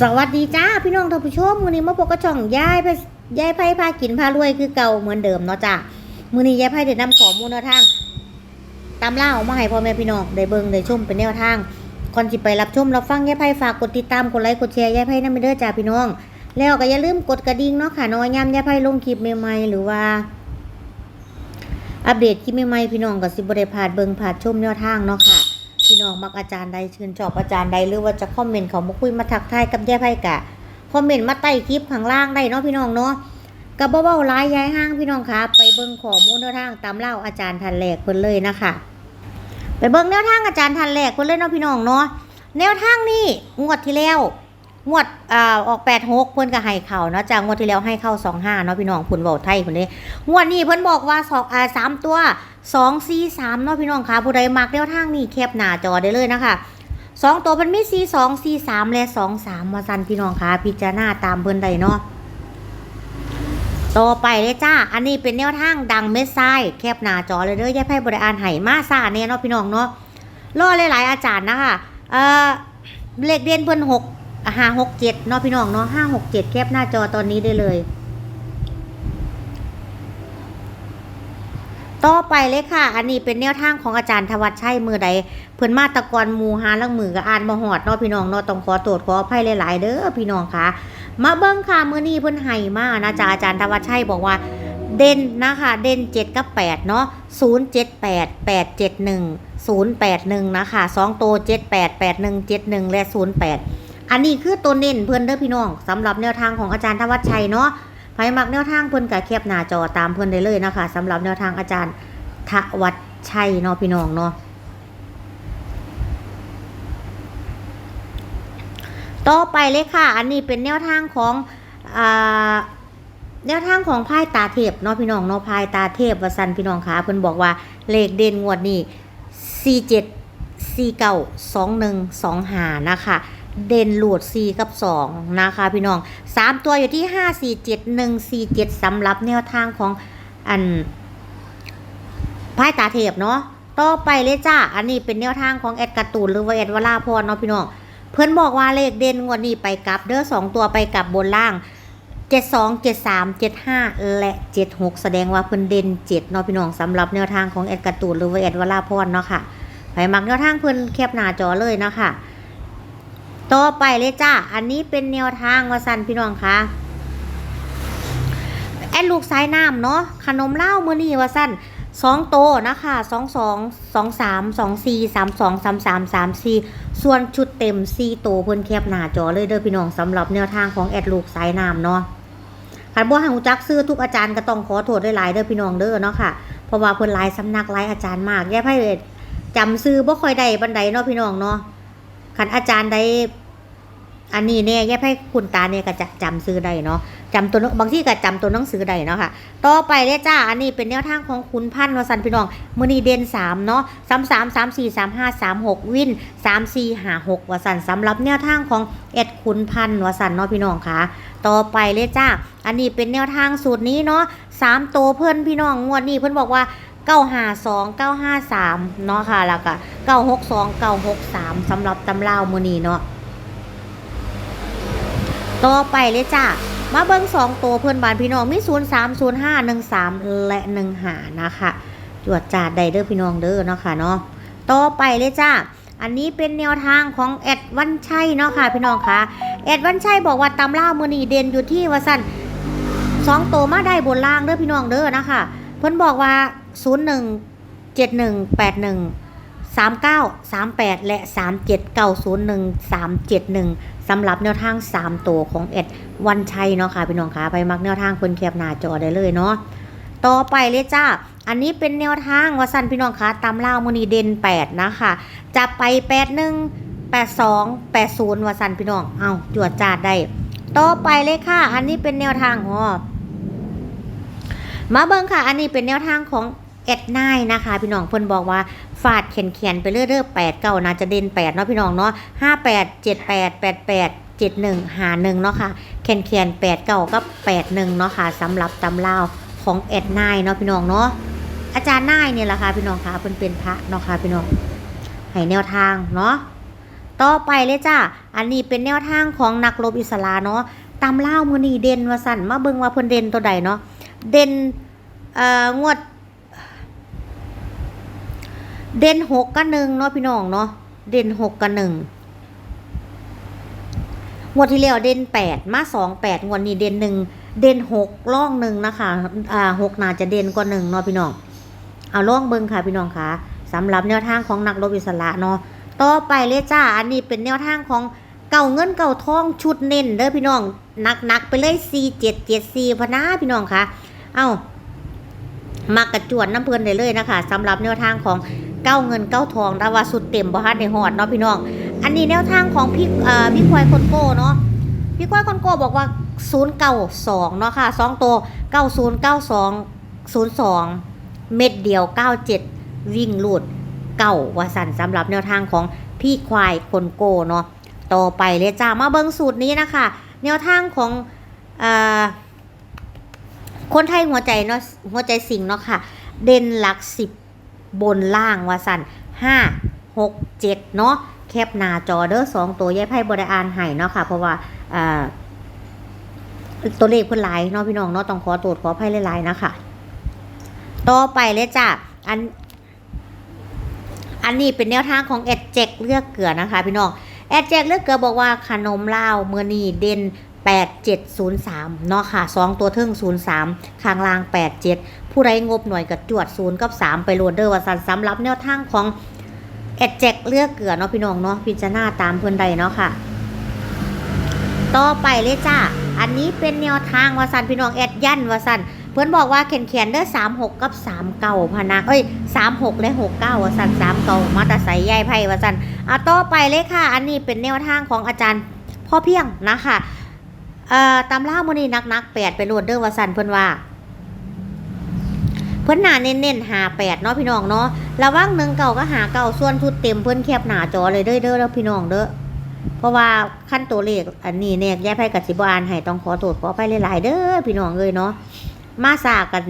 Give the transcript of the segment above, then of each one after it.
สวัสดีจ้าพี่น้องท่านผู้ชมมือนี้มาพบกับช่องยายพายายไพ่พากินพารวยคือเก่าเหมือนเดิมเนาะจ้ามือนี้ยายไพ่ได้นำขอมูลแนวทางตามล่าออกมาให้พ่อแม่พี่น้องได้เบิ่งได้ชมเป็นแนวทางก่อนสิไปรับชมรับฟังยายไพ่ฝากกดติดตามกดไลค์กดแชร์ยายไพ่นำไปเด้อจ้าพี่น้อง แล้วก็อย่าลืมกดกระดิ่งเนาะค่ะน้อยยามยายไพ่ลงคลิปใหม่ๆหรือว่า อัปเดตคลิปใหม่ๆพี่น้องก็สิบ่ได้พาดเบิ่งพลาดชมแนวทางเนาะค่ะ พี่น้องมักอาจารย์ใดชื่นชอบอาจารย์ใดหรือว่าจะคอมเมนต์เขามาคุยมาทักทายกับยายไพ่กะคอมเมนต์มาใต้คลิปข้างล่างได้เนาะพี่น้องเนาะกับเบาๆร้ายย้ายห้างพี่น้องคะไปเบิ้งขอมูลแนวทางตามเล่าอาจารย์ทันแหลกเพิ่นเลยนะคะไปเบิ้งแนวทางอาจารย์ทันแหลกเพิ่นเลยเนาะพี่น้องเนาะแนวทางนี่งวดที่แล้ว งวดอ่าออก86เพิ่อนก็ให้เขาเนาะจากงวดที่แล้วให้เข้า25เนาะพี่น้องเพิ่นเว้าไทยเพิ่นเด้งวดนี้เพิ่อนบอกว่าสองอ่าสามตัวสองสี่สามเนาะพี่น้องคะผู้ใดมักแนวทางนี่แคปหน้าจอได้เลยนะคะสองตัวเพิ่นมีสี่สองสี่สามและสองสามมาสันพี่น้องคะพิจารณาตามเพิ่อนได้เนาะต่อไปเลยจ้า อันนี้เป็นแนวทางดังเม็ดทรายแคบหน้าจอเลยเด้อยายไพ่บริอานไห่มาซาเนี่ยเนาะพี่น้องเนาะรอหลายๆอาจารย์นะคะเออเลขเด่นเพิ่อนหก ห้าหกเจ็ดเนาะพี่น้องเนาะห้าหกเจ็ดแคบหน้าจอตอนนี้ได้เลย ต่อไปเลยค่ะ อันนี้เป็นแนวทางของอาจารย์ทวัชชัยมือใด เพิ่อนมาตะกอนมูหาลังมือกับอ่านบ่หอดเนาะพี่น้องเนาะต้องขอโทษขออภัยหลาย ๆ เด้อพี่น้องค่ะ มาเบิ้งค่ะมือนี้เพิ่อนให้มานะจ๊ะอาจารย์ทวัชชัยบอกว่าเด่นนะคะเด่น7 กับ8เนาะ078 871 081นะคะ2ตัว 78 81 71 และ 08 อันนี้คือตัวเน้นเพิ่อนเด้อพี่น้องสำหรับแนวทางของอาจารย์ทวัชชัยเนาะไผมักแนวทางเพิ่อนก็แคปหน้าจอตามเพิ่อนได้เลยนะคะสำหรับแนวทางอาจารย์ทวัชชัยเนาะพี่น้องเนาะต่อไปเลยค่ะ อันนี้เป็นแนวทางของแนวทางของพายตาเทพเนาะพี่น้องเนาะพายตาเทพวสันพี่น้องคะเพิ่นบอกว่าเลขเด่นงวดนี้47 49 21 25นะคะ เด่นหลวด4กับ 2 นะคะพี่น้อง 3 ตัวอยู่ที่ 5 4 7 1 4 7สำหรับแนวทางของอันพายตาเทพเนาะต่อไปเลยจ้า อันนี้เป็นแนวทางของแอดการ์ตูนหรือว่าแอดวราพรเนาะพี่น้อง เพื่อนบอกว่าเลขเด่นงวดนี้ไปกลับเด้อสองตัวไปกลับบนล่างเจ็ดสองเจ็ดสามเจ็ดห้าและเจ็ดหกแสดงว่าเพิ่อนเด่นเจ็ดเนาะพี่น้องสำหรับแนวทางของแอดการ์ตูนหรือว่าแอดวราพรเนาะค่ะไปมักแนวทางเพิ่อนแคบหน้าจอเลยเนาะค่ะ ต่อไปเลยจ้า อันนี้เป็นแนวทางวาสันพี่น้องคะแอดลูกซ้ายน้ำเนาะ ขนมเหล้ามือนี้ว่าสันสองโตนะคะสองสองสองสามสองสี่สามสองสามสามสามสี่ส่วนชุดเต็มสี่โตเพิ่นแคบหน้าจอเลยเด้อพี่น้องสำหรับแนวทางของแอดลูกซ้ายน้ำเนาะคันบ่ห้ฮู้จักซื้อทุกอาจารย์ก็ต้องขอโทษหลายๆเด้อพี่น้องเด้อเนาะค่ะ เพราะว่าเพิ่นหลายสำนักหลายอาจารย์มากแย่ไพ่จำซื้อบ่ค่อยได้ปานใดเนาะพี่น้องเนาะ คันอาจารย์ใดอันนี้เนี่ยแย่ให้คุณตาเนี่ยก็จะจำซื้อได้เนาะจำตัวหนังบางที่ก็จำตัวหนังสือได้เนาะค่ะ ต่อไปเลยจ้า อันนี้เป็นแนวทางของคุณพันธ์วสันต์พี่น้องมือนีเด่นสามเนาะสามสามสามสี่สามห้าสามหกวินสามสี่ห้าหกวสันต์สำหรับแนวทางของเอ็ดคุณพันธ์วสันต์เนาะพี่น้องค่ะ ต่อไปเลยจ้า อันนี้เป็นแนวทางสูตรนี้เนาะสามโตวเพื่อนพี่น้องงวดนี้เพื่อนบอกว่า เก้าห้าสองเก้าห้าสามเนาะค่ะแล้วก็เก้าหกสองเก้าหกสามสำหรับตำราวมือนี้เนาะต่อไปเลยจ้ามาเบิ้งสองตัวเพื่อนบ้านพี่น้องมีศูนย์สามศูนย์ห้าหนึ่งสามและหนึ่งหานะคะจวดจาดไดเดอร์พี่น้องเด้อเนาะค่ะเนาะต่อไปเลยจ้าอันนี้เป็นแนวทางของแอดวันชัยเนาะค่ะพี่น้องคะแอดวันชัยบอกว่าตำล่ามือนีเด่นอยู่ที่ว่าสั้นสองตัวมาได้บนล่างเด้อพี่น้องเด้อนะคะเพิ่นบอกว่า ศูนย์หนึ่งเจ็ดหนึ่งแปดหนึ่งสามเก้าสามแปดและสามเจ็ดเก้าศูนย์หนึ่งสามเจ็ดหนึ่งสำหรับแนวทางสามตัวของเอ็ดวันชัยเนาะค่ะพี่น้องค่ะไปมักแนวทางคนแคบหน้าจอได้เลยเนาะต่อไปเลยจ้า อันนี้เป็นแนวทางวสันพี่น้องคะตามเล่ามือนีเด่นแปดนะคะ จะไปแปดหนึ่งแปดสองแปดศูนย์วสันพี่น้อง เอาจวดจาดได้ ต่อไปเลยค่ะ อันนี้เป็นแนวทางอ๋อมาเบิ้งค่ะ อันนี้เป็นแนวทางของ เอ็ดไนนะคะ พี่น้องเพิ่นบอกว่าฟาดเขียนเขียนไปเรื่อยๆแปดเก้าน่าจะเด่นแปดเนาะพี่น้องเนาะห้าแปดเจ็ดแปดแปดแปดเจ็ดหนึ่งหาหนึ่งเนาะค่ะเขียนเขียนแปดเก้ากับแปดหนึ่งเนาะค่ะสำหรับตำราวของเอ็ดไนเนาะพี่น้องเนาะอาจารย์นายเนี่ยแหละค่ะพี่น้องค่ะเพิ่นเป็นพระเนาะค่ะพี่น้องให้แนวทางเนาะต่อไปเลยจ้าอันนี้เป็นแนวทางของนักรบอิสระเนาะตำเล่าวมือนี่เด่นว่าสั่นมาเบิ่งว่าเพิ่นเด่นตัวใดเนาะเด่นเอ่องวด เด่นหกกับหนึ่งเนาะพี่น้องเนาะเด่นหกกับหนึ่งงวดที่แล้วเด่นแปดมาสองแปดงวดนี้เด่นหนึ่งเด่นหกล่องหนึ่งนะคะอ่าหกน่าจะเด่นกว่าหนึ่งเนาะพี่น้องเอาล่องเบิ่งค่ะพี่น้องค่ะสำหรับแนวทางของนักรบอิสระเนาะต่อไปเลยจ้าอันนี้เป็นแนวทางของเก่าเงินเก่าทองชุดเน้นเด้อพี่น้องหนักๆไปเลย4 7 7 4พนะพี่น้องค่ะ เอ้ามากระจวนน้ำเพลินได้เลยนะคะสำหรับแนวทางของ เก้าเงินเก้าทองดาว่าสุดเต็มบ่ฮัดในหอดเนาะพี่น้อง อันนี้แนวทางของพี่อ่อพี่ควายคนโก้เนาะพี่ควายคนโก้บอกว่า0 9 2เนาะค่ะ2ตัว9 0 9 2 0 2เม็ดเดียว97วิ่งลูดเก่าวาสันสำหรับแนวทางของพี่ควายคนโก้เนาะต่อไปเลยจ้ามาเบิ้งสูตรนี้นะคะ แนวทางของออคนไทยหัวใจเนาะหัวใจสิงเนาะค่ะ เด่นหลักสิบ บนล่างวาสันห้าหกเจ็ดเนาะแคปหน้าจอเด้อสองตัวแยกไพ่บริอานให้เนาะค่ะ เพราะว่าตัวเลขเพิ่นหลายเนาะพี่น้องเนาะต้องขอตรวจขอไพ่หลายๆนะคะต่อไปเลยจ้ะอัน อันนี้เป็นแนวทางของแอดแจกเลือกเกลือนะคะ พี่น้องแอดแจกเลือกเกลือบอกว่าขนมเลาเมื่อนี้เด่น 8703 เนาะค่ะ 2 ตัวเทิง03 ข้างล่าง 87 ผู้ใดงบหน่วยกับจวด 0 กับ 3 ไปโหลดเดอร์ว่าสันสำหรับแนวทางของแอดแจกเลือกเกลือเนาะพี่น้องเนาะพิจารณาตามเพื่อนใดเนาะค่ะ ต่อไปเลยจ้า อันนี้เป็นแนวทางวาสันพี่น้องแอดยันวาสันเพื่อนบอกว่าแขนแขนเด้อสามหกกับสามเก่าพนะเอ้ยสามหกและหกเก้าวาสันสามเก่ามาตาใส่ใยไพ่วาสันอะต่อไปเลยค่ะ อันนี้เป็นแนวทางของอาจารย์พ่อเพียงนะคะ เอ่อตำล่ามือนี้นักนักแปดไปโหลดเด้อวาสันเพื่อนว่าเพื่อนหนาเน้นๆหาแปดเนาะพี่น้องเนาะระว่างหนึ่งเก่าก็หาเก่าส่วนชุดเต็มเพื่อนแคบหนาจอเลยเด้อเด้อแล้วพี่น้องเด้อเพราะว่าขั้นตัวเลขอันนี้เนี่ยแยกไพ่กับสิบวานให้ต้องขอโทษขอไปหลายๆเด้อพี่น้องเลยเนาะมาสากัน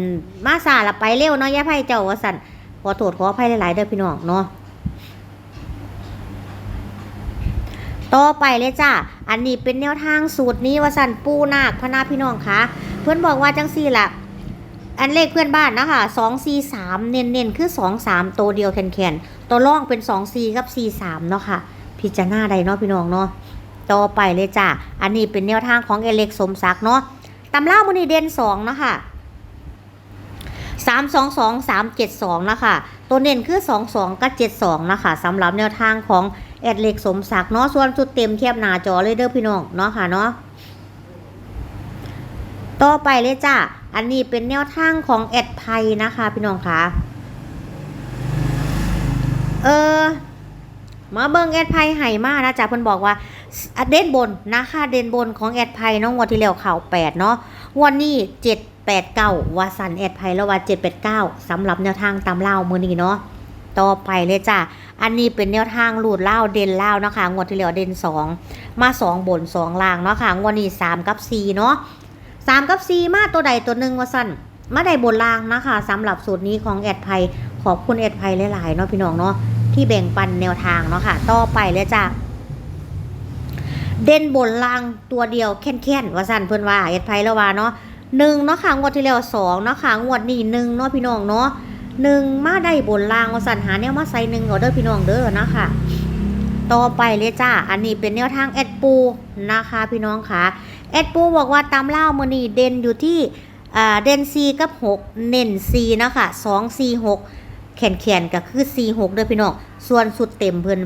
มาสาละไปเร็วเนาะแยกไพ่เจ้าว่าสันขอโทษขอไปหลายๆเด้อพี่น้องเนาะ ต่อไปเลยจ้าอันนี้เป็นแนวทางสูตรนี้ว่าสันปูนาคพนาพี่น้องคะเพื่อนบอกว่าจังสี่ละอันเลขเพื่อนบ้านนะคะสองสี่สามเน้นๆคือสองสามตัวเดียวแขนๆตัวร่องเป็นสองสี่กับสี่สามเนาะค่ะ พิจารณาใดเนาะพี่น้องเนาะต่อไปเลยจ้ะอันนี้เป็นแนวทางของเอเล็กสมศักดิ์เนาะตำรามุนีเด่นสองเนาะคะสามสองสองสามเจ็ดสองนะคะ ตัวเน้นคือสองสองกับเจ็ดสองนะคะสำหรับแนวทางของ แอดเล็กสมศักดิ์เนาะส่วนจุดเต็มแคบหน้าจอเลยเด้อพี่น้องเนาะค่ะเนาะต่อไปเลยจ้ะอันนี้เป็นแนวทางของแอดไพนะคะพี่น้องคะเออมาเบิ่งแอดไพไห่มากนะจ๊ะเพิ่นบอกว่าเด่นบนนะคะเด่นบนของแอดไพนาะงวดที่แล้วเข่าแปดเนาะงวดนี้เจ็ดแปดเก้าว่าสันแอดไพแล้วว่าเจ็ดแปดเก้าสำหรับแนวทางตามเล่ามือนี้เนาะ ต่อไปเลยจ้ะ อันนี้เป็นแนวทางลูดเล่าเด่นเล่านะคะ งวดที่แล้วเด่นสองมาสองบนสองล่างเนาะค่ะ งวดนี้สามกับสี่เนาะสามกับสี่มาตัวใดตัวหนึ่งว่าสั้นมาได้บนล่างนะคะสำหรับสูตรนี้ของแอดไพขอบคุณแอดไพหลายๆเนาะพี่น้องเนาะที่แบ่งปันแนวทางเนาะค่ะ ต่อไปเลยจ้ะเด่นบนล่างตัวเดียวแค่นๆว่าสั่นเพิ่อนว่าเอ็ดไพแล้วว่าเนาะหนึ่งเนาะค่ะงวดที่แล้วสองเนาะค่ะงวดนี้หนึ่งเนาะพี่น้องเนาะ หนึ่งมาได้บนลางว่าสั่นหาแนวมาใส่หนึ่งเอาเด้อพี่น้องเด้อนะคะต่อไปเลยจ้า อันนี้เป็นแนวทางแอดปูนะคะพี่น้องค่ะแอดปูบอกว่าตามเล่ามือนี่เด่นอยู่ที่เด่นซีกับหกเน้นซีนะคะสองซีหกแขนแขนๆก็คือ46เด้อพี่น้อง ส่วนสุดเต็มเพิ่น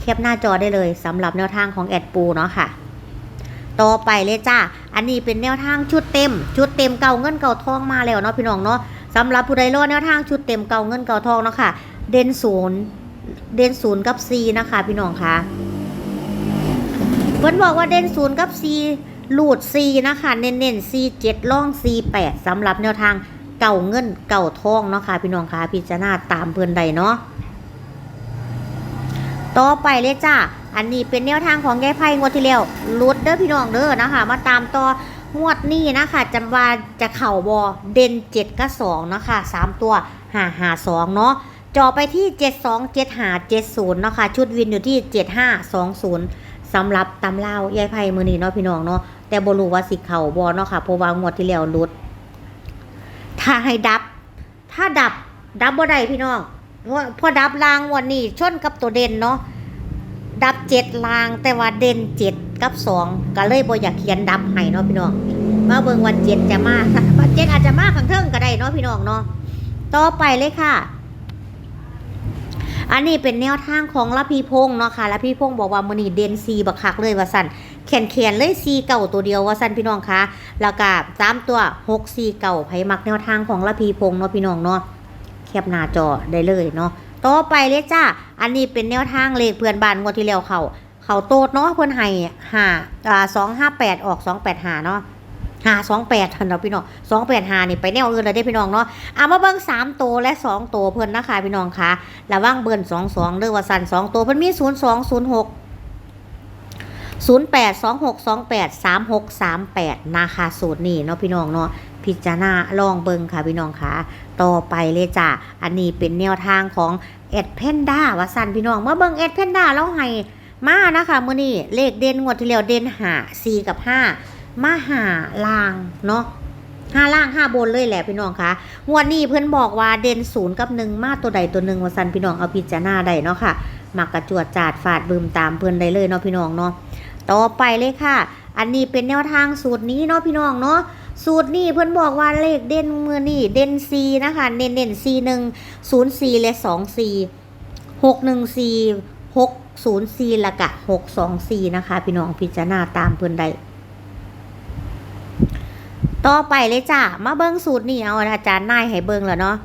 แคปหน้าจอได้เลยสำหรับแนวทางของแอดปูเนาะค่ะต่อไปเลยจ้า อันนี้เป็นแนวทางชุดเต็ม ชุดเต็มเก่าเงินเก่าทองมาแล้วเนาะพี่น้องเนาะ สำหรับผู้ใดรอดแนวทางชุดเต็มเก่าเงินเก่าทองเนาะค่ะ เด่นศูนย์เด่นศูนย์กับซีนะคะพี่น้องค่ะเพิ่นบอกว่าเด่นศูนย์กับซีลูดซีนะคะเน้นๆซีเจ็ดล่องซีแปดสำหรับแนวทางเก่าเงินเก่าทองเนาะค่ะพี่น้องค่ะพิจารณาตามเพื่อนใดเนาะต่อไปเลยจ้าอันนี้เป็นแนวทางของยายไพ่งวดที่แล้วลุดเด้อพี่น้องเด้อนะคะ มาตามต่อ งวดนี้นะคะจำว่าจะเข่าบอเด่นเจ็ดกับสองนะคะสามตัวหาหาสองเนาะจอไปที่ 72 75 70เนาะค่ะชุดวินอยู่ที่ 7520สำหรับตำเล่ายายไพ่มือนี้เนาะพี่น้องเนาะแต่บ่รู้ว่าสิเข่าบ่เนาะค่ะเพราะว่างวดที่แล้วลุด ถ้าให้ดับ ถ้าดับดับบ่ได้พี่น้องเพราะพอดับลางวันนี้ชนกับตัวเด่นเนาะ ดับเจ็ดลางแต่ว่าเด่นเจ็ดกับสองก็เลยบ่อยากเขียนดับให้เนาะพี่น้องมาเบิ่งวันเจ็ดจะมาวันเจ็ดอาจจะมาข้างเทิงก็ได้เนาะพี่น้องเนาะต่อไปเลยค่ะ อันนี้เป็นแนวทางของละพีพงษ์เนาะค่ะละพีพงษ์บอกว่ามือนีเด่นซีบักคักเลยว่าสั่นแขนแขนเลยซีเก่าตัวเดียวว่าสั่นพี่น้องคะแล้วก็สามตัวหกซีเก่าไผมักแนวทางของละพีพงษ์เนาะพี่น้องเนาะแคปหน้าจอได้เลยเนาะ ต่อไปเลยจ้า อันนี้เป็นแนวทางเลขเพื่อนบ้านงวดที่แล้วเขาเขาโตดเนาะเพื่อนให้ห้าอ่าสองห้าแปดออกสองแปดหาเนาะหาสองแปดทันเราพี่น้องสองแปดหานี่ไปแนวอื่นเลยได้พี่น้องเนาะเอามาเบิ่งสามตัวและสองตัวเพื่อนนะคะพี่น้องคะระว่างเบิร์นสองสองเด้อว่าสันสองตัวเพิ่อนมีศูนย์สองศูนย์หกศูนย์แปดสองหกสองแปดสามหกสามแปดนะคะสูตรนี้เนาะพี่น้องเนาะ พิจารณาลองเบิงค่ะพี่น้องค่ะ ต่อไปเลยจ้ะอันนี้เป็นแนวทางของเอ็ดเพนด้าว่าสันพี่น้องเมื่อเบิงเอ็ดเพนด้าแล้วให้มานะคะมื้อนี้เลขเด่นงวดที่แล้วเด่นหาสี่กับห้ามาหาลางเนาะห้าล่างห้าบนเลยแหละพี่น้องคะงวดนี้เพื่อนบอกว่าเด่นศูนย์กับหนึ่งมาตัวใดตัวหนึ่งวาสันพี่น้องเอาพิจารณาได้เนาะค่ะมักกระจวดจาดฝาดบืมตามเพื่อนได้เลยเนาะพี่น้องเนาะต่อไปเลยค่ะ อันนี้เป็นแนวทางสูตรนี้เนาะพี่น้องเนาะ สูตรนี้เพื่อนบอกว่าเลขเด่นมือนี่เด่นซีนะคะเด่นเด่นซีหนึ่งศูนย์สีและสองสีหกหนึ่งสีหกศูนย์สีละกะหกสองสีนะคะ พี่น้องพิจารณาตามเพื่อนได้ต่อไปเลยจ้ะมาเบิ้งสูตรนี่เอาอาจารย์นายให้เบิ้งแล้วเนาะ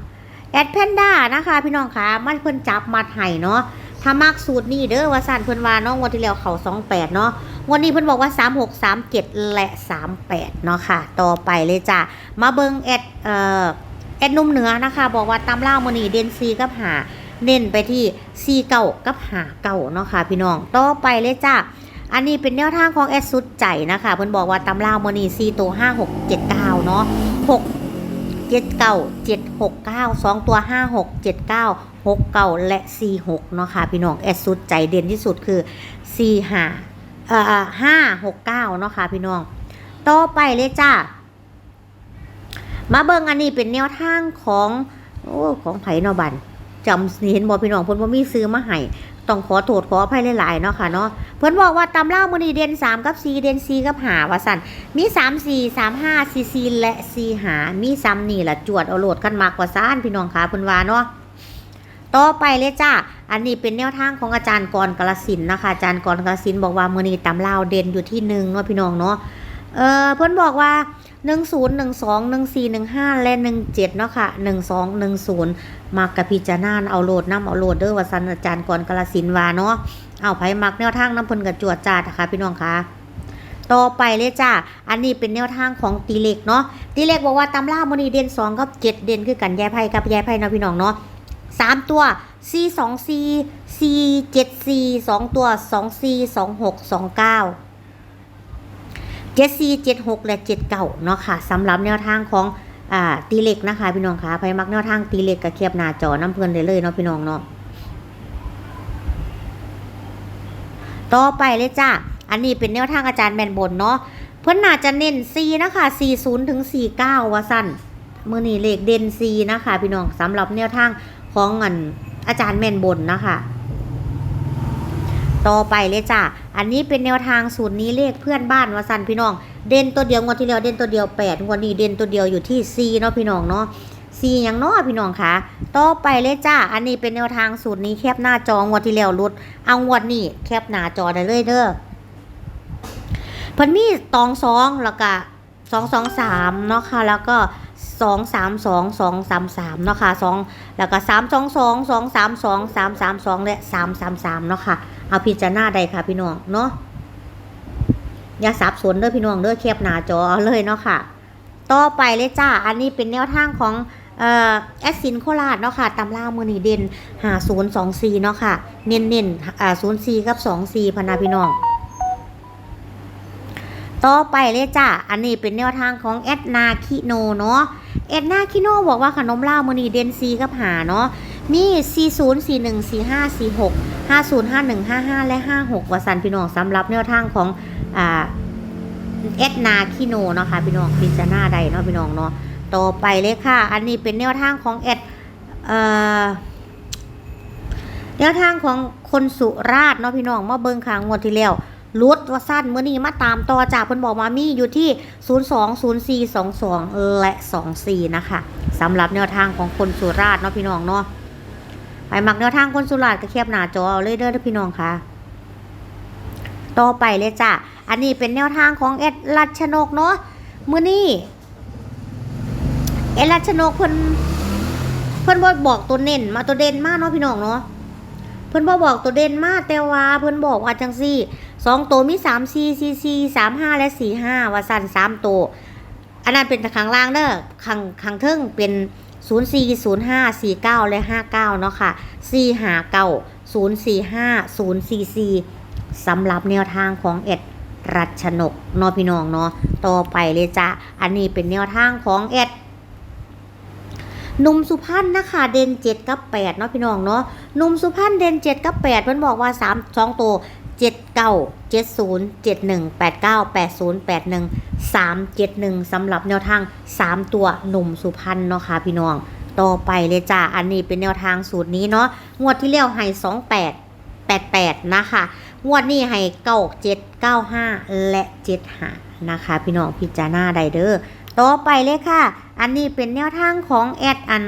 แอดแพนด้านะคะ พี่น้องคะมันเพิ่นจับมาให้เนาะถ้ามักสูตรนี่เด้อว่าสั่นเพิ่นว่านาะงวดที่แล้วเขา28เนาะ วดนี้เพิ่นบอกว่า 36 37 และ 38 เนาะค่ะ ต่อไปเลยจ้ะ มาเบิงแอดเอ่อแอดนุ่มเหนือนะคะ บอกว่าตำล่ามือนี้เด่นซีกับหาเน้นไปที่ซีเก่ากับหาเก่าเนาะค่ะพี่น้อง ต่อไปเลยจ้ะ อันนี้เป็นแนวทางของแอดสุดใจนะคะเพิ่นบอกว่าตำราวมอนีซีตัวห้าหกเจ็ดเก้าเนาะหกเจ็ดเก้าเจ็ดหกเก้าสองตัวห้าหกเจ็ดเก้าหกเก้าและสี่หกเนาะค่ะพี่น้องแอดสุดใจเด่นที่สุดคือสี่ห้า เอ่อห้าหกเก้าเนาะค่ะพี่น้องต่อไปเลยจ้ามาเบิ่งอันนี้เป็นแนวทางของโอ้ของไผ่นอบันจำเห็นบอพี่น้องเพิ่นบ่มีซื้อมาให้ต้องขอโทษขออภัยหลายๆเนาะค่ะเนาะเพิ่นบอกว่าตำเล่ามือนีเด่น3กับ4เด่น4กับหาว่าสั่นมี3 4 3 5 4 4และ4หามีซ้ำนี่แหละจวดเอาโหลดกันมากกว่าซ่านพี่น้องค่ะเพิ่นว่าเนาะ ต่อไปเลยจ้า อันนี้เป็นแนวทางของอาจารย์กรกลสินนะคะ อาจารย์กรกลสินบอกว่ามือนีตำล่าเด่นอยู่ที่หนึ่งเนาะพี่น้องเนาะ เออเพิ่อนบอกว่า1 0 1 2 1 4 1 5และ17เนาะค่ะ1 2 1 0มักกับพิจารณาเอาโหลดน้ำเอาโหลดเด้อว่าสันอาจารย์ก่อนกาสินวาเนาะ เอาไผมักแนวทางน้ำพ่นกับจวดจาดนะคะพี่น้องคะต่อไปเลยจ้า อันนี้เป็นแนวทางของตีเล็กเนาะ ตีเล็กบอกว่าตำราโมนีเด่นสองกับเจ็ดเด่นคือกันยาไพ่กับยาไพ่เนาะพี่น้องเนาะ สามตัวสี่สองสี่สี่เจ็ดสี่สองตัวสองสี่สองหกสองเก้าเจ็ดสี่เจ็ดหกและเจ็ดเก้าเนาะค่ะสำหรับแนวทางของอ่าตีเล็กนะคะพี่น้องคะไพมักแนวทางตีเล็กกับเคียบหน้าจอน้ำเพลินได้เลยเนาะพี่น้องเนาะต่อไปเลยจ้าอันนี้เป็นแนวทางอาจารย์แมนบนเนาะเพิ่นน่าจะเน้น C นะคะ40ถึง49ว่าสั้นมื้อนี้เลขเด่น C นะคะพี่น้องสำหรับแนวทาง ของอันอาจารย์แมนบนนะคะ ต่อไปเลยจ้าอันนี้เป็นแนวทางสูตรนี้เลขเพื่อนบ้านวาสันพี่น้อง เด่นตัวเดียวงวดที่แล้วเด่นตัวเดียวแปดงวดนี้เด่นตัวเดียวอยู่ที่ C เนาะพี่น้องเนาะ C อย่างเนาะพี่น้องคะต่อไปเลยจ้า อันนี้เป็นแนวทางสูตรนี้แคบหน้าจองวดที่แล้วรุด เอางวดนี้แคบหน้าจอได้เลยเด้อพิ่นมีตองสองแล้วก็สองสองสามเนาะค่ะแล้วก็ สองสามสองสองสามสามเนาะค่ะสองแล้วก็สามสองสองสองสามสองสามสามสองและสามสามสามเนาะค่ะ เอาพิจารณาได้ค่ะพี่น้องเนาะอย่าสับสนเด้อพี่น้องเด้อแคบหน้าจอเอาเลยเนาะค่ะ ต่อไปเลยจ้า อันนี้เป็นแนวทางของเอ่อแอสซินโคราชเนาะค่ะตำรามือนีเด่นหาศูนย์สองสี่เนาะค่ะ เน้นเน้นๆอ่าศูนย์สี่กับสองสี่พนาพี่น้อง ต่อไปเลยจ้าอันนี้เป็นแนวทางของแอดนาคิโนเนาะ แอดนาคิโนบอกว่าขนมลาวมือนีเดนซีกับหาเนาะ มี 40 41 45 46 50 51 55 และ 56วสันพี่น้องสำหรับแนวทางของอ่าเอ็ดนาคิโนเนาะค่ะพี่น้องพิจารณาใดเนาะพี่น้องเนาะ ต่อไปเลยค่ะ อันนี้เป็นแนวทางของเอ็ดเอ่อแนวทางของคนสุราษฎร์เนาะพี่น้องมาเบิ่งขางงวดที่แล้ว ลุดว่าสั้นเมื่อนี้มาตามต่อจากเพิ่นบอกมามีอยู่ที่ 02 04 22 และ 24 นะคะสำหรับแนวทางของคนสุราษฎร์เนาะพี่น้องเนาะไปมักแนวทางคนสุราษฎร์ก็แคบหน้าจอเลยเด้อพี่น้องค่ะ ต่อไปเลยจ้ะ อันนี้เป็นแนวทางของเอ็ดรัชนกเนาะเมื้อนี้เอ็ดรัชนกเพิ่นเพิ่นบ่บอกตัวเน้นมาตัวเด่นมากเนาะพี่น้องเนาะเพิ่นบ่บอกตัวเด่นมากแต่ว่าเพิ่นบอกว่าจังซี่ สองตัวมีสามสี่สี่สี่สามห้าและสี่ห้าว่าสั้นสามตัว อันนั้นเป็นขังล่างเด้อขังขังเทิงเป็นศูนย์สี่ศูนย์ห้าสี่เก้าและห้าเก้าเนาะค่ะสี่ห้าเก้าศูนย์สี่ห้าศูนย์สี่สี่สำหรับแนวทางของเอ็ดรัชนกนาพี่น้องเนาะต่อไปเลยจ้ะอันนี้เป็นแนวทางของเอ็ดหนุ่มสุพรรณนะคะเด่นเจ็ดกับแปดเนาะพี่น้องเนาะหนุ่มสุพรรณเด่นเจ็ดกับแปดมันบอกว่าสามสองตัว 7 9 70 71 89 80 81 371สำหรับแนวทาง3ตัวหนุ่มสุพรรณเนาะค่ะพี่น้อง ต่อไปเลยจ้าอันนี้เป็นแนวทางสูตรนี้เนาะงวดที่แล้วให้28 88นะคะงวดนี้ให้97 95และ75นะคะ พี่น้องพิจารณาไดเดอร์ต่อไปเลยค่ะ อันนี้เป็นแนวทางของแอดอัน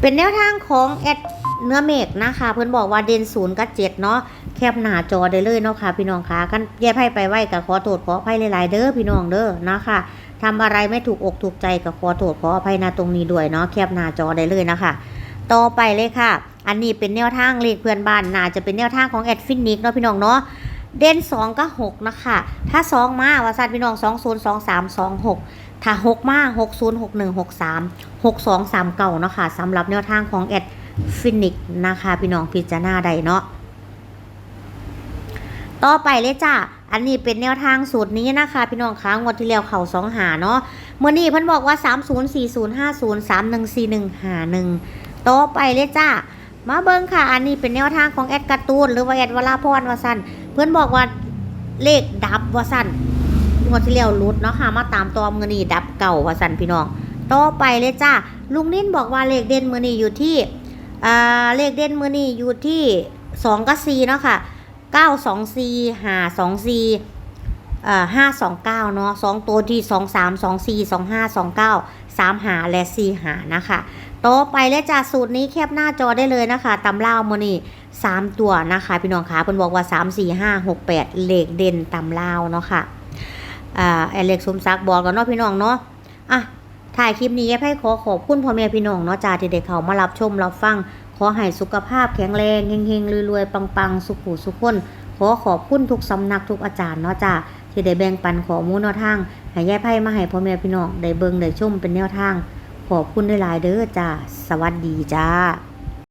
เป็นแนวทางของแอด เนื้อเมฆนะคะเพื่อนบอกว่าเด่นศูนย์กับเจ็ดเนาะแคบหน้าจอได้เลยเนาะค่ะ พี่น้องคะกันแย่ไพ่ไปไหวกับขอโทษขออภัยหลายๆเด้อพี่น้องเด้อนะคะทำอะไรไม่ถูกอกถูกใจกับขอโทษขออภัยนะตรงนี้ด้วยเนาะแคบหน้าจอได้เลยนะคะต่อไปเลยค่ะ อันนี้เป็นแนวทางเลขเพื่อนบ้านน่าจะเป็นแนวทางของแอดฟินิกเนาะพี่น้องเนาะเด่น2กับ6นะคะถ้า 2 มาว่าสัตว์พี่น้อง 2 0 2 3 2 6 ถ้า 6 มา 6 0 6 1 6 3 6 2 3เก่าเนาะค่ะสำหรับแนวทางของแอด ฟินิกนะคะพี่น้องพิจารณาใดเนาะต่อไปเลยจ้าอันนี้เป็นแนวทางสูตรนี้นะคะ พี่น้องคะงวดที่แล้วเข่าสองหาเนาะเมื่อนี้เพิ่นบอกว่า 3 0 4 0 5 0 3 1 4 1หา1ต่อไปเลยจ้ามาเบิ้งค่ะ อันนี้เป็นแนวทางของแอดการ์ตูนหรือว่าแอดวราพรวาสันเพื่อนบอกว่าเลขดับวาสันงวดที่แล้วรุดเนาะค่ะ มาตามตัวมือนีดับเก่าวาสันพี่น้อง ต่อไปเลยจ้าลุงนิ่นบอกว่าเลขเด่นมือนีอยู่ที่ อ่าเลขเด่นมือนีอยู่ที่สองกับสี่เนาะค่ะเก้าสองสี่ห้าสองสี่อ่าห้าสองเก้าเนาะสองตัวที่สองสามสองสี่สองห้าสองเก้าสามหาและสี่หานะคะต่อไปและจากสูตรนี้แคบหน้าจอได้เลยนะคะตำเล่าโมนี่สามตัวนะคะ พี่น้องคะเพิ่นบอกว่าสามสี่ห้าหกแปดเลขเด่นตำเล่าเนาะค่ะอ่าแอเล็กสมศักดิ์บอกกันเนาะพี่น้องเนาะอะ ถ่ายคลิปนี้ให้ขอขอบคุณพ่อแม่พี่น้องเนาะจ้าที่ได้เข้ามารับชมรับฟัง ขอให้สุขภาพแข็งแรงเฮงๆรวยๆปังๆ สุขุสุขคน ขอขอบคุณทุกสำนักทุกอาจารย์เนาะจ้าที่ได้แบ่งปันข้อมูลแนวทางให้แย่ไพ่มาให้พ่อแม่พี่น้องได้เบิ่งได้ชมเป็นแนวทาง ขอบคุณหลายเด้อจ้าสวัสดีจ้า